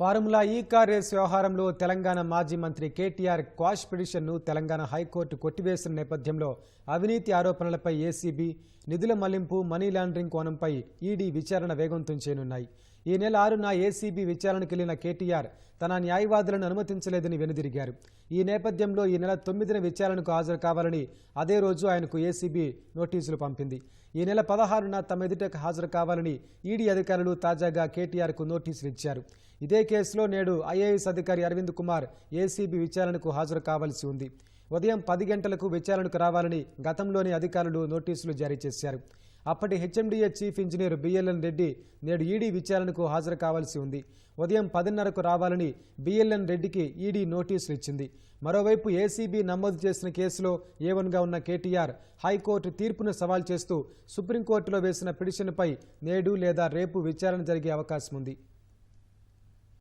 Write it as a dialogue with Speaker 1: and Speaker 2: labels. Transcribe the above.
Speaker 1: Formula ఈ car race వ్యవహారంలో తెలంగాణ మాజీ మంత్రి కేటీఆర్ క్వాష్ పిటిషన్ను తెలంగాణ హైకోర్టు కొట్టివేసిన నేపథ్యంలో అవినీతి ఆరోపణలపై ఏసీబీ నిధుల మళ్ళింపు మనీ లాండరింగ్ కోణంపై ఈడీ విచారణ వేగవంతం చేయనున్నాయి ఈ నెల ఆరున ఏసీబీ విచారణకు వెళ్ళిన కేటీఆర్ తన న్యాయవాదులను అనుమతించలేదని వెనుదిరిగారు. ఈ నేపథ్యంలో ఈ నెల తొమ్మిదిన విచారణకు హాజరు కావాలని అదే రోజు ఆయనకు ఏసీబీ నోటీసులు పంపింది. ఈ నెల పదహారున తమ ఎదుటకు హాజరు కావాలని ఈడీ అధికారులు తాజాగా కేటీఆర్కు నోటీసులు ఇచ్చారు. ఇదే కేసులో నేడు ఐఏఎస్ అధికారి అరవింద్ కుమార్ ఏసీబీ విచారణకు హాజరు కావాల్సి ఉంది. ఉదయం పది గంటలకు విచారణకు రావాలని గతంలోని అధికారులు నోటీసులు జారీ చేశారు. అప్పటి HMDA chief engineer BLN Reddy నేడు ఈడీ విచారణకు హాజరు కావాల్సి ఉంది. ఉదయం పదిన్నరకు రావాలని బిఎల్ఎన్ రెడ్డికి ఈడీ నోటీసులు ఇచ్చింది. మరోవైపు ఏసీబీ నమోదు చేసిన కేసులో ఏవన్గా ఉన్న కేటీఆర్ హైకోర్టు తీర్పును సవాల్ చేస్తూ సుప్రీంకోర్టులో వేసిన పిటిషన్పై నేడు లేదా రేపు విచారణ జరిగే అవకాశం ఉంది.